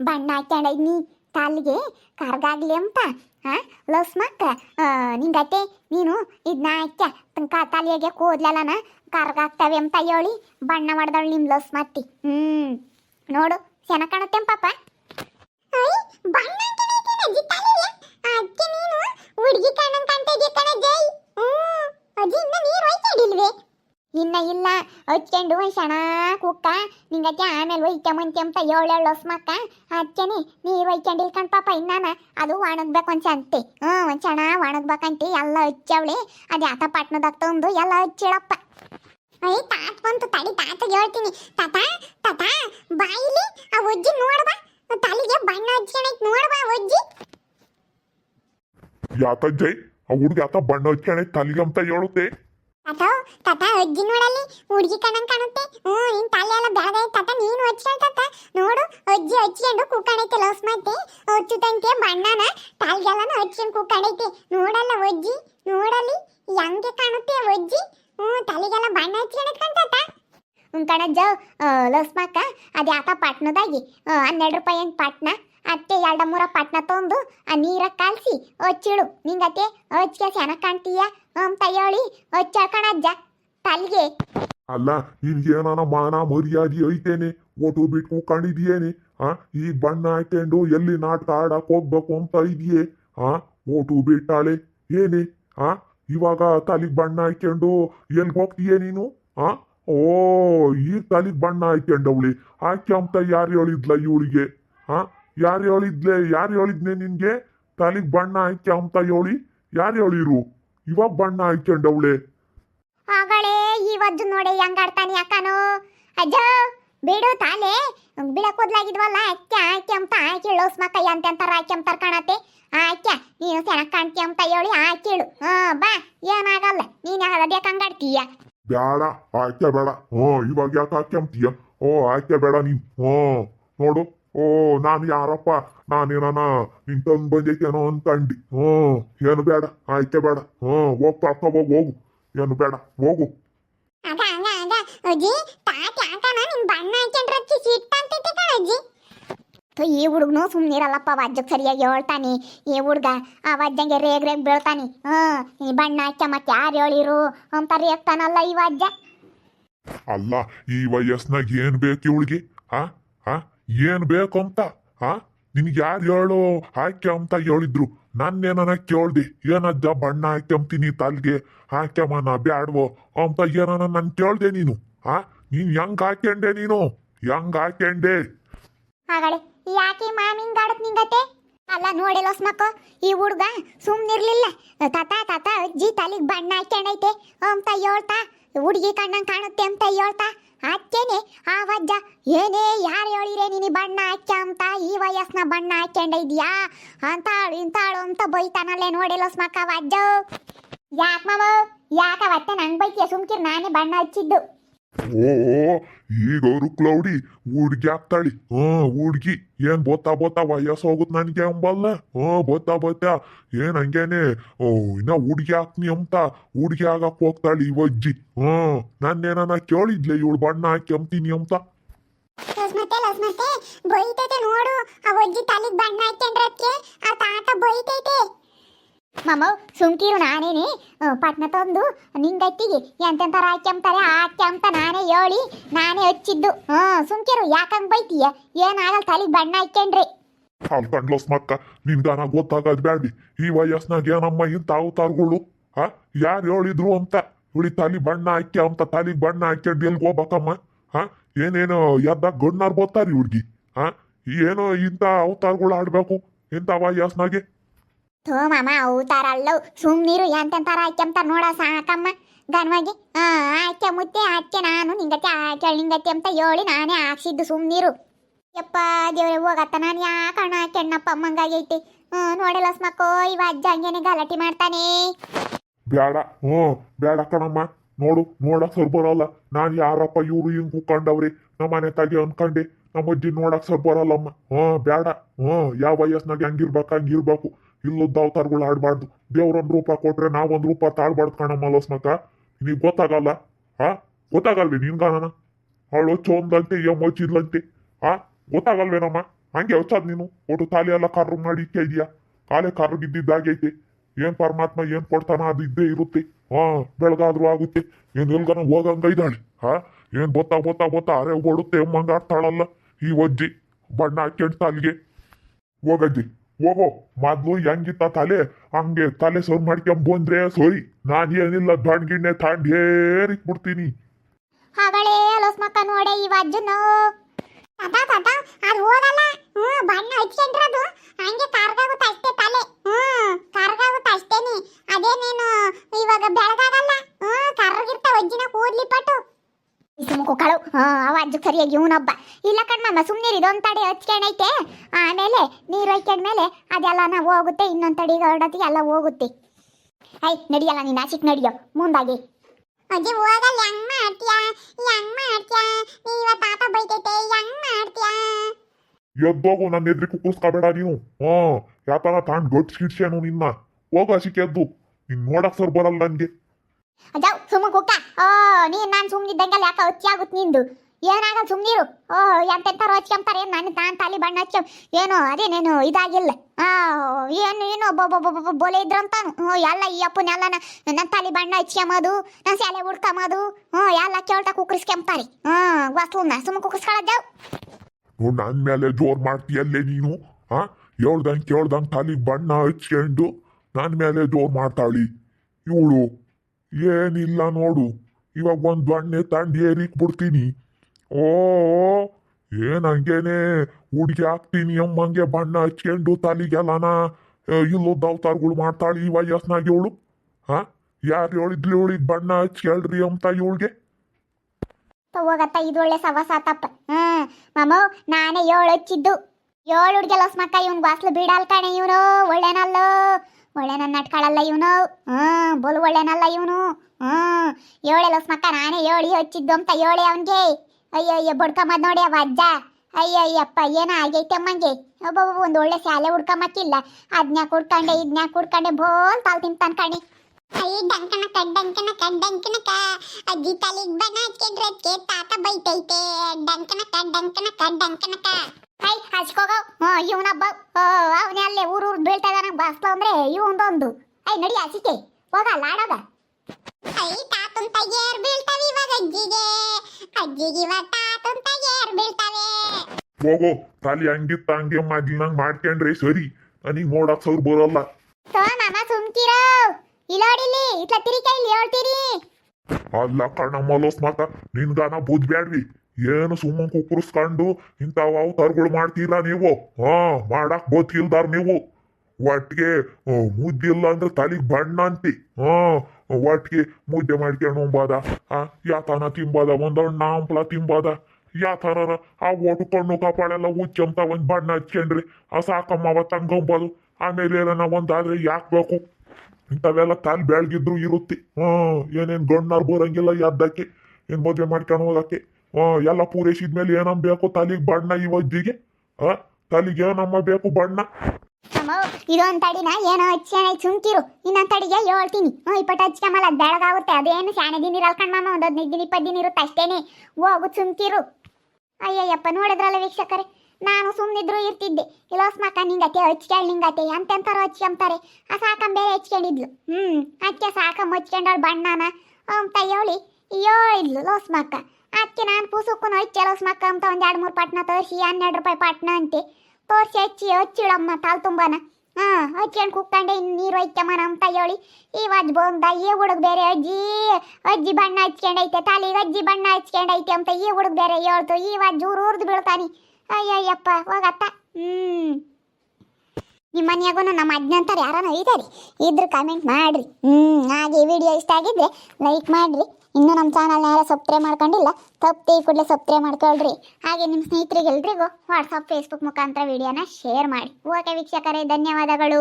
ಬಣ್ಣ ಹಾಕ್ಯಂಡೈದ್ನಿ ಕಾಲಿಗೆ ಕರ್ಗಾಗ್ಲಿ ಅಂತ ಹಾ ಲಸ್ ಮಕ್ಕ ನಿಂಗತ್ತೆ ನೀನು ಇದನ್ನ ಹಾಕ್ಯ ತನಕ ತಾಲಿಯಾಗೆ ಕೂದ್ಲಲ್ಲನ ಕರ್ಗಾಗ್ತವೆ ಅಂತ ಹೇಳಿ ಬಣ್ಣ ಮಾಡ್ದವಳು ನಿಮ್ಮ ಲಸ್ ಮತ್ತಿ. ಹ್ಞೂ ನೋಡು ಚೆನ್ನ ಕಾಣುತ್ತೆ ಪಾಪ. ಹುಡುಗಿ ಕಣ್ಣಂತ ಕಾಣ್ತಾ ಇದೆಯಾ ಕಣ ಜೈ ಹ್ಮ್, ಅಜ್ಜಿ, ಇನ್ನ ನೀರು ಒಯ್ತಾಡಿಲ್ವೇ ಇನ್ನ ಇಲ್ಲ ಹಚ್ಕೊಂಡು ಶಣ ಕುಕ್ಕ. ನಿಂಗತ್ತೆ ಆಮೇಲೆ ಒಯ್ಕೊಂಬಂತಿ ಅಂತ ಏಳೇಳು ಮಕ್ಕ. ಅದಕ್ಕೇನೆ ನೀರು ಒಯ್ಕೊಂಡು ಕಣ್ ಪಾಪ ಇನ್ನಾನ? ಅದು ಒಣಗ್ಬೇಕು ಒಂದ್ ಸಂತೆ ಹ್ಞೂ, ಒಂದ್ ಎಲ್ಲ ಹಚ್ಚವಳಿ. ಅದು ಯಾತ ಪಟ್ನದಾಗ ತಂದು ಎಲ್ಲ ಹಚ್ಚಿಳಪ್ಪ. ಅಯ್ಯ ತಾತ ಬಂತು, ತಡಿ, ತಾತ ಹೇಳ್ತೀನಿ. ತಾತ ತಾತ, ಬಾಯಿಲಿ ಆ ಒಜ್ಜಿ ನೋಡ್ಬಾ ತಲೆಗೆ ಬಣ್ಣ ಹಚ್ಕೊಂಡೈತೆ ನೋಡ್ಬಾ ಒಜ್ಜಿ ಯಾತ ಜೈ ಆ ಹುಡುಗ ಯಾತ ಬಣ್ಣ ಹಚ್ಕೊಂಡೈತೆ ತಲೆಗೆ ಅಂತ ಹೇಳುತ್ತೆ. ತಾತ ತಾತ ಅಜ್ಜಿ ನೋಡಲ್ಲಿ, ಹುಡುಗಿ ಕಣ್ಣಂಗ್ ಕಾಣುತ್ತೆ. ಹ್ಞೂ, ನಿನ್ ತಲೆ ಎಲ್ಲ ತಾತ ನೀನು ಹಚ್ಕೊಂಡ್ ತಾತ ನೋಡು, ಅಜ್ಜಿ ಹಚ್ಕೊಂಡು ಕೂಕಣೈತೆ, ಲವ್ಸ್ ಮತ್ತೆ ಹಚ್ಚುತ್ತಂತೆ ಬಣ್ಣನ ತಲೆಗೆಲ್ಲನ ಹಚ್ಕೊಂಡು ಕೂಕಣೈತೆ. ನೋಡಲ್ಲ ಅಜ್ಜಿ, ನೋಡಲ್ಲಿ, ಹೆಂಗೆ ಕಾಣುತ್ತೆ ಅಜ್ಜಿ. ಹ್ಞೂ, ತಲೆಗೆಲ್ಲ ಬಣ್ಣ ಹಚ್ಕೊಂಡೈತೆ ತಾತ. ಕಣಜ್ಜ ಲಸ್ಮಕ್ಕ ಅದು ಯಾಕ ಪಟ್ನದಾಗಿ. ಹನ್ನೆರಡು ರೂಪಾಯಿ ಅಂತ ಪಟ್ನ? ಅತ್ತೆ ಎರಡ ಮೂರ ಪಾಟ್ನ ತೊಂದು, ಆ ನೀರ ಕಾಲ್ಸಿ, ಹಚ್ಚಿಡು. ನಿಂಗತ್ತೆ ಹಚ್ಕೆ ಸೆನ ಕಾಣ್ತೀಯ? ಹಚ್ಚ ಕಣಜ್ಜ? ತಲೆಗೆ. ಅಲ್ಲ ಮಾನ ಮರ್ಯಾದೆ ಐತೇನೆ? ಓಟು ಬಿಟ್ಟು ಕಂಡಿದ್ಯೇನೆ ಆ ಈ ಬಣ್ಣ ಹಾಕೊಂಡು ಎಲ್ಲಿ ನಾಟಕ ಆಡಕ್ ಹೋಗ್ಬೇಕು ಅಂತ ಇದೆಯೇ? ಆ, ಓಟು ಬಿಟ್ಟಾಳೆ. ಏನೇ? ಆ, ಇವಾಗ ತಲೆಗ್ ಬಣ್ಣ ಹಾಕೊಂಡು ಎಲ್ಲಿ ಹೋಗ್ತೀಯ ನೀನು? ಆ, ಓ ಈ ತಲೆಗ್ ಬಣ್ಣ ಹಾಕೊಂಡವಳಿ ಅವಳಿ. ಅಂತ ಯಾರು ಹೇಳಿದ್ಲ ಇವಳಿಗೆ? ಆ, ಯಾರು ಹೇಳಿದ್ಲೆ? ಯಾರು ಹೇಳಿದ್ನೆ ನಿನ್ಗೆ? ತಲೆಗ್ ಬಣ್ಣ ಹಾಕ್ಯಂತ ಹೇಳಿ ಯಾರು ಹೇಳಿರು? ಇವಾಗ ಬಣ್ಣ ಹಾಕೊಂಡವಳೆ ಆಗಳೇ ವಜ್ಜು ನೋಡಿ ಹೆಂಗಾಡ್ತಾನೆ ಅಕ್ಕನು. ಅಜ್ಜ ಬಿಡು ತಾಲೆ ಬಿಳಕ್ ಓದ್ಲಾಗಿದ್ವಲ್ಲ ಅಕ್ಕೆ ಆಕೆ ಲೋಸ್ ಮಕ್ಕ ಅಂತ ಅಂತಾರ ಆಕೆ ಅಂತಾರ ಕಾಣತ್ತೆ. ಆಕೆ ನೀನು ಸೆಣಕ್ ಕಾಣ್ತಿ ಅಂತ ಹೇಳಿ ಆಕಿಡು ಹಾ ಬಾ ಏನಾಗಲ್ಲ. ನೀನ್ ಯಾವ್ದೇ ಕಂಗಾಡ್ತೀಯ ಬೇಡ ಆಯ್ಕೆ ಬೇಡ. ಹ್ಞೂ ಇವಾಗ ಯಾಕೆ ಹಾಕ್ಯಂತೀಯ ಓ ಆಯ್ಕೆ ಬೇಡ ನೀನು. ಹ್ಞೂ ನೋಡು. ಓ ನಾನು ಯಾರಪ್ಪ? ನಾನೇನ ನಿನ್ ತಂದು ಬಂದೈತೇನೋ ಅನ್ಕಂಡಿ ಹ್ಞೂ ಏನು ಬೇಡ ಆಯ್ಕೆ ಬೇಡ. ಹ್ಞೂ ಹೋಗ್ ಪಾಪ ಹೋಗು ಹೋಗು. ಏನು ಬೇಡ ಹೋಗು. ಅದ ಅದ ಅಜ್ಜಿ ತಾತ ಯಾಕನ ಬಣ್ಣ ಹಾಕೊಂಡ್ರೆ ಅಕ್ಕಿ ಸಿಟ್ಟಂತೈತೆ ಕಣ ಅಜ್ಜಿ? ಥು, ಈ ಹುಡುಗನು ಸುಮ್ಮನಿರಲ್ಲಪ್ಪ ವಜ್ಜಕ್ಕೆ ಸರಿಯಾಗಿ ಹೇಳ್ತಾನೆ. ಈ ಹುಡುಗ ಆ ವಜ್ಜಂಗೆ ರೇಗ್ ರೇಗ್ ಬೀಳ್ತಾನೆ. ಹ್ಮ್ ಈ ಬಣ್ಣ ಹಾಕ್ಯ ಮತ್ತೆ ಯಾರು ಹೇಳಿರು ಅಂತ ರೇಗ್ತಾನಲ್ಲ ಈ ವಜ್ಜ ಅಲ್ಲ ಈ ವಯಸ್ಸಿನಾಗ ಏನ್ ಬೇಕು ಇವಳಿಗೆ ಹಾ ಆ ಏನ್ ಬೇಕು ಅಂತ ಆ? ನಿನ್ಗೆ ಯಾರು ಹೇಳೋ ಹಾಕ್ಯ ಅಂತ ಹೇಳಿದ್ರು. ನಾನೇನ ಕೇಳ್ದೆ. ಏನಜ್ಜ ಬಣ್ಣ ಹಾಕ್ಯಂತೀನಿ ತಲ್ಗೆ? ಹಾಕ್ಯಮ್ಮನ ಬ್ಯಾಡ್ವೋ ಅಂತ ಏನನ ನನ್ ಕೇಳ್ದೆ ನೀನು. ಆ? ನೀನ್ ಹೆಂಗ್ ಹಾಕ್ಯಂಡೆ ನೀನು? ಹೆಂಗ್ ಹಾಕ್ಯಂಡೆ? ಯಾಕೆ ನಿಂಗತೆ? ಅಲ್ಲ ನೋಡಿಲ್ಲ ಮಕ್ಕ ಈ ಹುಡುಗ ಸುಮ್ನಿರ್ಲಿಲ್ಲ. ತಾತ ತಾತ, ಅಜ್ಜಿ ತಾಲಿಗೆ ಬಣ್ಣ ಹಾಕ್ಯಂಡೈತೆ ಅಂತ ಹೇಳ್ತಾ, ಹುಡುಗಿ ಕಣ್ಣಂಗ್ ಕಾಣುತ್ತೆ ಅಂತ ಹೇಳ್ತಾ ಅಜ್ಜೇನೆ ಆ ವಜ್ಜ ಏನೇ ಯಾರು ಹೇಳಿರೆ ನೀನು ಬಣ್ಣ ಹಾಕ್ಯ ಅಂತ, ಈ ವಯಸ್ಸಿನ ಬಣ್ಣ ಹಾಕ್ಯಂಡೈದ್ಯಾ ಅಂತಾಳು ಇಂತಾಳು ಅಂತ ಬೈತಾನಲ್ಲೇ ನೋಡಿಲ್ಲ ಮಕ್ಕ ವಜ್ಜ. ಯಾಕ ಮಾವ ಯಾಕ ಅವತ್ತೆ ನಂಗ್ ಬೈತಿಯ? ಸುಮ್ಕಿರ್, ನಾನೇ ಬಣ್ಣ ಹಚ್ಚಿದ್ದು. ಓ ಈಗ ಅವರು ಕ್ಲೌಡಿ, ಹುಡ್ಗಿ ಆಗ್ತಾಳಿ. ಹಾ ಹುಡ್ಗಿ, ಏನ್ ಬೋತಾ ಬೋತಾ ವಯಸ್ಸು ಹೋಗುತ್ ನನ್ಗೆ ಅಂಬಲ್ಲ ಹ್ಮ್ ಬೋತಾ ಬೋತಾ ಏನ್ ಹಂಗೇನೆ? ಇನ್ನ ಹುಡ್ಗಿ ಹಾಕ್ನಿ ಅಂತ ಹುಡ್ಗಿ ಆಗಕ್ ಹೋಗ್ತಾಳಿ ಇವಜ್ಜಿ ಅಜ್ಜಿ ಹ್ಮ್ ನಾನೇನ ಕೇಳಿದ್ಲೆ ಇವಳು ಬಣ್ಣ ಹಾಕಿ ಅಂತೀನಿ ಅಂತ? ಲಸ್ಮತೆ ಲಸ್ಮತ್ತೆ ಬೈತೈತೆ ನೋಡು. ಆ ಅಜ್ಜಿ ತಲೆಗ್ ಬಣ್ಣ ಹಾಕ್ಯಂಡ್ರಕ್ಕೆ ಆ ತಾತ ಬೈತೈತೆ. ಮಾಮ, ಸುಮ್ಕಿರು ನಾನೇನೆ. ಪಟ್ನ ತಂದು ನಿಂಗತ್ತಿಗೆ. ಎಂತೆಂತಾರ ಹಾಕ್ಯಂತಾರೆ ಹಾಕ್ಯಂತ ನಾನೇ ಹೇಳಿ, ನಾನೇ ಹಚ್ಚಿದ್ದು. ಹಾ ಸುಮ್ಕಿರು ಯಾಕಂಗ್ ಬೈತೀಯ? ಏನಾಗಲ್ಲ ತಲೆಗ್ ಬಣ್ಣ ಹಾಕ್ಯಂಡ್ರಿ? ಅಲ್ಲಿ ಕಂಡ್ಲಸ್ ನಿನ್ಗಾನ ಗೊತ್ತಾಗದ್ ಬ್ಯಾಡಿ ಈ ವಯಸ್ಸಿನಾಗ ಏನಮ್ಮ ಇಂತ ಅವತಾರಗಳು? ಆ, ಯಾರು ಹೇಳಿದ್ರು ಅಂತ. ಇವಳಿ ತಲಿ ಬಣ್ಣ ಹಾಕಿ ಅಂತ, ತಲಿಗ್ ಬಣ್ಣ ಹಾಕ್ಯಂಡು ಎಲ್ಗ್ ಹಾ ಏನೇನು ಎದ್ದಾಗ ಗಣ್ಣಾರ್ ಬರ್ತಾರಿ ಹುಡ್ಗಿ ಹಾ ಏನೋ ಇಂಥ ಅವತಾರಗಳು ಆಡ್ಬೇಕು ಇಂಥವ ಯಾಸ್ನಾಗೆ ಥೋ ಮಾಮ ಅಲ್ಲ ಸುಮ್ನಿರು ಎಂತೆಂತಾರ ಹಾಕ್ಯಂತಾರ ನೋಡ ಸಾಕಮ್ಮ. ಧನ್ವಾಗಿ ಆ ಆಕೆ ಮುತ್ತೆ ಆಕೆ ನಾನು ನಿಂಗತ್ತೆ ಆಕೆ ನಿಂಗತ್ತೆ ಅಂತ ಹೇಳಿ ನಾನೇ ಹಾಕ್ಸಿದ್ದು ಸುಮ್ನಿರು ಯಪ್ಪ ದೇವ್ರೆ ಹೋಗತ್ತ ನಾನು ಯಾಕೆ ಹಣ ಕೆಣ್ಣಪ್ಪ ಅಮ್ಮಂಗಾಗೈತಿ ಹ್ಞೂ ನೋಡಿಲ್ಲ ಸ್ಮಕ್ಕೋ ಇವ ಅಜ್ಜ ಹಂಗೇನೆ ಗಲಾಟೆ ಮಾಡ್ತಾನೆ. ಬೇಡ ಹ್ಞೂ ಬೇಡ ಕಣಮ್ಮ. ನೋಡು, ನೋಡಕ್ ಸರ್ ಬರಲ್ಲ. ನಾನ್ ಯಾರಪ್ಪ ಇವ್ರು ಹಿಂಗ್ ಕೂಕೊಂಡವ್ರಿ ನಮ್ಮ ಮನೆ ತಾಗಿ ಅನ್ಕಂಡೆ. ನಮ್ಮ ಅಜ್ಜಿ ನೋಡಕ್ ಸರ್ ಬರಲ್ಲಮ್ಮ. ಹ್ಞೂ ಬೇಡ ಹ್ಞೂ ಯಾವ ವಯಸ್ಸಿನಾಗ ಹಂಗಿರ್ಬೇಕು ಹಂಗಿರ್ಬೇಕು. ಇಲ್ಲದ ಅವತಾರಗಳು ಆಡ್ಬಾರ್ದು. ದೇವ್ರೊಂದ್ ರೂಪ ಕೊಟ್ರೆ ನಾವೊಂದ್ ರೂಪ ತಾಳ್ಬಾರ್ದು ಕಣಮ್ಮ ಲಸ್ಮಕ್ಕ. ನಿನಗ್ ಗೊತ್ತಾಗಲ್ಲ? ಹಾ, ಗೊತ್ತಾಗಲ್ವೇ ನಿನ್ಗಾನ ಅವಳು ಚೋಂದಂತೆ ಎಮ್ಮಚ್ಚಿದ್ಲಂತೆ ಹಾ, ಗೊತ್ತಾಗಲ್ವೇನಮ್ಮ? ಹಂಗೆ ಹಚ್ಚದ್ ನೀನು? ಒಟ್ಟು ತಾಲಿ ಎಲ್ಲ ಕರ್ರು ಮಾಡಿ ಇದೆಯಾ ಕಾಲೇ ಕರ್ರು ಬಿದ್ದಿದ್ದಾಗೈತೆ. ಏನ್ ಪರಮಾತ್ಮ ಏನ್ ಕೊಡ್ತಾನ? ಅದು ಇದ್ದೇ ಇರುತ್ತೆ. ಹಾ, ಬೆಳಗಾದ್ರೂ ಆಗುತ್ತೆ. ಏನ್ ಎಲ್ಗನ ಹೋಗಂಗ ಇದ್ದಾಳೆ? ಹಾ, ಏನ್ ಗೊತ್ತಾ ಬೊತ್ತಾ ಬೊತ್ತಾ ಅರೆ ಓಡುತ್ತೆ, ಎಮ್ಮಂಗ ಆಡ್ತಾಳಲ್ಲ ಈ ಒಜ್ಜಿ ಬಣ್ಣ ಹಾಕ್ಯಂಡ್ ತಾಲಿಗೆ. ಹೋಗಜ್ಜಿ, ಹೋಗೋ. ಮೊದ್ಲು ಹೆಂಗಿತ್ತ ತಲೆ? ಹಂಗೆ ತಲೆ ಸರ್ ಮಾಡ್ಕೊಂಡ್ ಬಂದ್ರೆ ಸರಿ. ನಾನ್ ಏನಿಲ್ಲ ದೊಡ್ಡ ಗಿಣ್ಣೆ ತಾಂಡ್ ಏರಿಕ್ ಬಿಡ್ತೀನಿ ಹಗಲೇ ಲೋಸ್ಮಕ್ಕ ನೋಡೆ ಈ ವಜ್ಜನು ಅದ ಅದ ಅದು ಹೋಗಲ್ಲ. ಹ್ಮ್ ಬಣ್ಣ ಹಚ್ಕೊಂಡ್ರದು ಹಂಗೆ ಕಾರ್ಗಾಗುತ್ತ ಅಷ್ಟೇ ತಲೆ. ಹ್ಮ್ ಕಾರ್ಗಾಗುತ್ತ ಅದೇ ನೀನು ಇವಾಗ ಬೆಳಗಾಗಲ್ಲ. ಹ್ಮ್ ಕರ್ರಗಿರ್ತ ಒಜ್ಜಿನ ಕೂದ್ಲಿ ಪಟ್ಟು ಸುಮ್ಕು ಕಳು. ಅವ ಅಜ್ಜ ಸರಿಯಾಗಿ ಇವನೊಬ್ಬ. ಇಲ್ಲ ಕಣ್ಮಮ್ಮ ಸುಮ್ಮನೆ ಇದೊಂದು ತಡೆ ಹಚ್ಕೊಂಡೈತೆ. ಆಮೇಲೆ ನೀರು ಹೊಯ್ಕೊಂಡ್ಮೇಲೆ ಅದೆಲ್ಲ ನಾವು ಹೋಗುತ್ತೆ ಇನ್ನೊಂದು ತಡಿ ಹೊರಡತ್ತಿಗೆ ಎಲ್ಲ ಹೋಗುತ್ತೆ. ಐ ನಡಿಯಲ್ಲ ನೀನು ಆಚಿಕ್ ನಡಿಯೋ. ಮುಂದಾಗಿ. ಅಜ್ಜಿ, ಹೋಗಲ್ಲ, ಹೆಂಗ್ ಮಾಡ್ತೀಯ? ಹೆಂಗ್ ಮಾಡ್ತೀಯಾ? ಎದ್ದೋಗು, ನನ್ನ ಎದ್ರಿ ಕುಕ್ಕುಸ್ಕೋಬೇಡ ನೀನು. ಹಾ ಯಾತನ ತಾಂಡ್ ಗಟ್ ಸಿಡ್ಸ್ಯಾನು ನಿನ್ನ. ಹೋಗು ಹಸಿಕೆ ಎದ್ದು. ನಿನ್ ನೋಡಕ್ ಸರ್ ಬರಲ್ಲ ನನ್ಗೆ ಅಜ್ಜಾವ್ ಸುಮ್ಮ ಕುಕ್ಕ ಓ ನೀನ್ ನಾನ್ ಸುಮ್ಮನಿದ್ದಂಗೆಲ್ಲ ಯಾಕೆ ಆಗುತ್ತೆ ನಿಂದು? ಏನಾಗ ಸುಮ್ಮನಿರು ಓ ಎಂತೆಂತಾರು ಹಚ್ಕೊಂತಾರೆ ನಾನು ತಾನು ತಾಲಿ ಬಣ್ಣ ಹಚ್ಚ ಏನು, ಅದೇನೇನು ಇದಾಗಿಲ್ಲ. ಆ ಏನು ಏನು ಬೋಲೆ ಇದ್ರಂತಾನು. ಹ್ಞೂ ಎಲ್ಲ ಈ ಅಪ್ಪನ ಎಲ್ಲ ನನ್ನ ತಾಲಿ ಬಣ್ಣ ಹಚ್ಕೊಂಬೋದು ನನ್ನ ಶಾಲೆ ಹುಡ್ಕೊಂಬೋದು ಹ್ಞೂ ಎಲ್ಲ ಕೇಳ್ತಾ ಕುಕ್ಕರಿಸ್ಕೊಂತಾರೆ ಹ್ಞೂ ವಾಸ್ಲನ್ನ ಸುಮ್ಮ ಕುಕ್ಕರಿಸ್ಕೊಳ್ಳೋದ್ಯಾವ್ ನೋಡ್ ನನ್ ಮೇಲೆ ಜೋರ್ ಮಾಡ್ತೀಯಲ್ಲೇ ನೀನು? ಆ? ಹೇಳ್ದಂಗ್ ಕೇಳ್ದಂಗ್ ತಲೆಗ್ ಬಣ್ಣ ಹಚ್ಕೊಂಡು ನನ್ ಮೇಲೆ ಜೋರ್ ಮಾಡ್ತಾಳಿ. ಇವಳು, ಏನಿಲ್ಲ ನೋಡು. ಇವಾಗ ಒಂದ್ ಬಣ್ಣೆ ತಂಡ್ ಏರಿಕ್ ಬಿಡ್ತೀನಿ ಓ, ಏನ್ ಹಂಗೇನೆ? ಹುಡ್ಗಿ ಹಾಕ್ತೀನಿ ಅಮ್ಮಂಗೆ ಬಣ್ಣ ಹಚ್ಕೊಂಡು ತಲೆಗೆಲ್ಲನ ಇಲ್ಲದ ಅವತಾರ್ಗಳು ಮಾಡ್ತಾಳಿ ಈ ವಯಸ್ನಾಗ ಇವಳು. ಹಾ ಯಾರು ಹೇಳಿದ್ಲು ಇವಳಿಗೆ ಬಣ್ಣ ಹಚ್ಕೇಳ್ರಿ ಅಂತ ಇವಳಿಗೆ? ಹೋಗತ್ತ ಇದು ಒಳ್ಳೆ ಸವಸ ತಪ್ಪ ಹ್ಮ್, ಮಾಮ, ನಾನೇ ಏಳು ಹಚ್ಚಿದ್ದು. ಏಳು ಹುಡ್ಗೆ ಲಸ್ಮಕ್ಕ ಇವನ್ ಬಾಸ್ಲು ಬಿಡಲ್ ಕಣೆ ಇವನು, ಒಳ್ಳೆನಲ್ಲ. ಒಳ್ಳೆನ ನಟ್ಕೊಳಲ್ಲ ಇವನು. ಹ್ಮ್, ಬೋಲ್ ಒಳ್ಳೆನಲ್ಲ ಇವನು. ಹ್ಮ್ ಏಳೆ ಲಸ್ಮಕ್ಕ ನಾನೇ ಏಳಿ ಹಚ್ಚಿದ್ದು ಅಂತ ಏಳೆ ಅವನ್ಗೆ. ಅಯ್ಯೋ ಅಯ್ಯೋ ಬಡ್ಕೊಂಬದ್ ನೋಡಿ ಅವ ಅಜ್ಜ. ಅಯ್ಯೋ ಅಯ್ಯಪ್ಪ ಏನ ಆಗೈತೆ ಅಮ್ಮಂಗೆ? ಒಬ್ಬೊಬ್ಬ ಒಂದು ಒಳ್ಳೆ ಶಾಲೆ ಹುಡ್ಕೊಂಬಕ್ಕಿಲ್ಲ ಅದ್ನ್ಯಾಕ್ ಕುಡ್ಕಂಡೆ ಇದ್ನ್ಯಾಕ್ ಹುಡ್ಕಂಡೆ, ಬೋಲ್ ತಾಲ್ ತಿಂತಾನ್ ಕಣಿ. ಅಯ್ಯ ಡಂಕನಕ ಡಂಕನಕ ಡಂಕನಕ. ಅಜ್ಜಿ ತಲೆಗ್ ಬಣ್ಣ ತಾತ ಬೈತೈತೆ. ಡಂಕನಕ ಡಂಕನಕ ಡಂಕನಕ. ಹೈ ಹಚ್ಕೋಗೋ ಹ್ಞೂ ಇವನೊಬ್ಬ ಅವನೇ ಅಲ್ಲೇ ಊರು ಊರು ಬೀಳ್ತಾ ಇದಾನ. ಬಸ್ಲ ಅಂದ್ರೆ ಇವಂದೊಂದು ಐ ನಡಿ ಹಸಿಕೆ ಹೋಗ ಲಾಡೋಗ ಐ ತಾತನ್ ತಗೇರ್ ಬೀಳ್ತಾವೆ ಇವಾಗ ಅಜ್ಜಿಗೆ. ಅಜ್ಜಿಗೆ ಇವಾಗ ತಾತನ್ ತಗೇರ್ ಬೀಳ್ತಾವೆ. ಹೋಗೋ ತಾಲಿ ಹಂಗಿತ್ತ ಹಂಗೆ ಮೊದ್ಲಿನಂಗ್ ಮಾಡ್ಕೊಂಡ್ರೆ ಸರಿ. ನನಗ್ ನೋಡಕ್ ಸೌರ್ ಬರಲ್ಲ. ಸೋ ಮಾಮ ಸುಮ್ಕಿರೋ. ಇಲ್ಲಿ ಅಲ್ಲ ಕಣ್ಣ ಲೋಸ್ ಮಾತ ನಿನ್ಗಾನ ಏನು ಸುಮ್ಮನ್ ಕುಕ್ಕುರಿಸ್ಕೊಂಡು ಇಂಥವ್ ಅವತಾರಗಳು ಮಾಡ್ತೀರಾ ನೀವು? ಹಾ, ಮಾಡಕ್ ಗೊತ್ತಿಲ್ದಾರ್ ನೀವು. ಒಟ್ಟಿಗೆ ಮುದ್ದೆ ಇಲ್ಲ ಅಂದ್ರೆ ತಲೆಗ್ ಬಣ್ಣ ಅಂತಿ. ಹಾ ಒಟ್ಟಿಗೆ ಮುದ್ದೆ ಮಾಡ್ಕೊಂಡು ಉಂಬಾದ ಆ, ಯಾತನ ತಿಂಬಾದ ಒಂದೊಂದು ನಾಂಪ್ಲ ತಿಂಬಾದ. ಯಾತನ ಆ ಒಟ್ಟು ಕಣ್ಣು ಕಪಾಳೆಲ್ಲ ಉಚ್ಚಂತ ಒಂದ್ ಬಣ್ಣ ಹಚ್ಕೊಂಡ್ರಿ ಆ ಸಾಕಮ್ಮ ಅವ ಹಂಗಂಬೋದು ಆಮೇಲೆ ಏನಾರ ಒಂದಾದ್ರೆ ಯಾಕೆ ಬೇಕು? ಇಂಥವೆಲ್ಲ ಕಾಲ್ ಬೆಳಗಿದ್ರು ಇರುತ್ತೆ. ಹ್ಮ್ ಏನೇನ್ ಗಣ್ಣಾರ್ ಬರಂಗಿಲ್ಲ ಎದ್ದಕ್ಕೆ ಏನ್ ಮದ್ವೆ ಮಾಡ್ಕೊಂಡು ಹೋಗಕ್ಕೆ ಹ್ಮ್ ಎಲ್ಲ ಪೂರೈಸಿದ್ಮೇಲೆ ಏನಮ್ಮ ಬೇಕು ತಲೆಗೆ ಬಣ್ಣ ಈ ವಜ್ಜಿಗೆ? ಆ ತಲೆಗೆ ಏನಮ್ಮ ಬೇಕು ಬಣ್ಣ? ಇದೊಂದ್ ತಡಿನ? ಏನೋ ಹಚ್ಚಾನ ಸುಮ್ಕಿರು ಇನ್ನೊಂದ್ ತಡಿಗೆ ಹೇಳ್ತೀನಿ. ಹ್ಞೂ ಇಪ್ಪಟ್ಟು ಹಚ್ಕೊಂಬಲ್ಲ ಅದು ಬೆಳಗಾಗುತ್ತೆ. ಅದೇನು ಶಾನೆ ದಿನ ಇರಲ್ಲ ಮಾಮ. ಒಂದು ಹದಿನೈದು ದಿನ, ಇಪ್ಪತ್ತು ದಿನ ಇರುತ್ತೆ ಅಷ್ಟೇನೆ. ಹೋಗು ಸುಮ್ಕಿರು ಅಯ್ಯಯ್ಯಪ್ಪ, ನೋಡಿದ್ರಲ್ಲ ವೀಕ್ಷಕರೇ. ನಾನು ಸುಮ್ಮನಿದ್ರು ಇರ್ತಿದ್ದೆ. ಇಲ್ಲೋಸ್ ಮಕ್ಕ ನಿಂಗತೆ ಹಚ್ಕೊಳ್ಳಿ ನಿಂಗತೆ ಎಂತೆಂತಾರು ಹಚ್ಕೊಂತಾರೆ? ಆ ಸಾಕಂ ಬೇರೆ ಹಚ್ಕೊಂಡಿದ್ಲು. ಹ್ಞೂ ಅದಕ್ಕೆ ಸಾಕಂ ಹಚ್ಕೊಂಡಾಳ ಬಣ್ಣನ. ಅಂತ ಹೇಳಿ ಹೇಳಿದ್ಲು ಲೋಸ್ ಮಕ್ಕ ಅದಕ್ಕೆ ನಾನು ಪುಸುಕ್ಕನು ಹಚ್ಚೆ ಲೋಸ್ ಮಕ್ಕ ಅಂತ ಒಂದು ಎರಡು ಮೂರು ಪಟ್ನ ತೋರಿಸಿ, ಹನ್ನೆರಡು ರೂಪಾಯಿ ಪಟ್ನ ಅಂತೆ. ತೋರಿಸಿ ಹಚ್ಚಿ, ಹಚ್ಚಿಳಮ್ಮ ತಾಲ್ ತುಂಬಾನ. ಹಾಂ, ಹಚ್ಕೊಂಡು ಕುಕ್ಕಂಡೆ ನೀರು ಒಯ್ಕಮ್ಮನ ಅಂತ ಹೇಳಿ ಇವತ್ತು ಬಂದ, ಈ ಹುಡುಗ ಬೇರೆ ಅಜ್ಜಿ ಅಜ್ಜಿ ಬಣ್ಣ ಹಚ್ಕೊಂಡೈತೆ, ತಾಲಿಗೆ ಅಜ್ಜಿ ಬಣ್ಣ ಹಚ್ಕೊಂಡೈತೆ ಅಂತ ಈ ಹುಡುಗ ಬೇರೆ ಹೇಳ್ತು. ಇವತ್ತು ಜೂರು ಉರ್ದು ಬೀಳ್ತಾನೆ. ಅಯ್ಯಯ್ಯಪ್ಪ, ಹೋಗತ್ತ? ಹ್ಮ್. ನಿಮ್ಮ ಮನೆಯಾಗೂ ನಮ್ಮ ಅಜ್ಞಂತಾರೆ ಯಾರನ್ನ ಇದ್ದಾರೆ ಇದ್ರ ಕಮೆಂಟ್ ಮಾಡ್ರಿ. ಹ್ಮ್, ಹಾಗೆ ವಿಡಿಯೋ ಇಷ್ಟ ಆಗಿದ್ರೆ ಲೈಕ್ ಮಾಡ್ರಿ. ಇನ್ನು ನಮ್ಮ ಚಾನಲ್ನ ಯಾರು ಸಬ್ಸ್ಕ್ರೈಬ್ ಮಾಡ್ಕೊಂಡಿಲ್ಲ, ತಪ್ಪು ಈ ಕೂಡಲೇ ಸಬ್ಸ್ಕ್ರೈಬ್ ಮಾಡ್ಕೊಳ್ರಿ. ಹಾಗೆ ನಿಮ್ಮ ಸ್ನೇಹಿತರಿಗೆ ಎಲ್ರಿಗೂ ವಾಟ್ಸಪ್ ಫೇಸ್ಬುಕ್ ಮುಖಾಂತರ ವಿಡಿಯೋನ ಶೇರ್ ಮಾಡಿ. ಓಕೆ ವೀಕ್ಷಕರೇ, ಧನ್ಯವಾದಗಳು.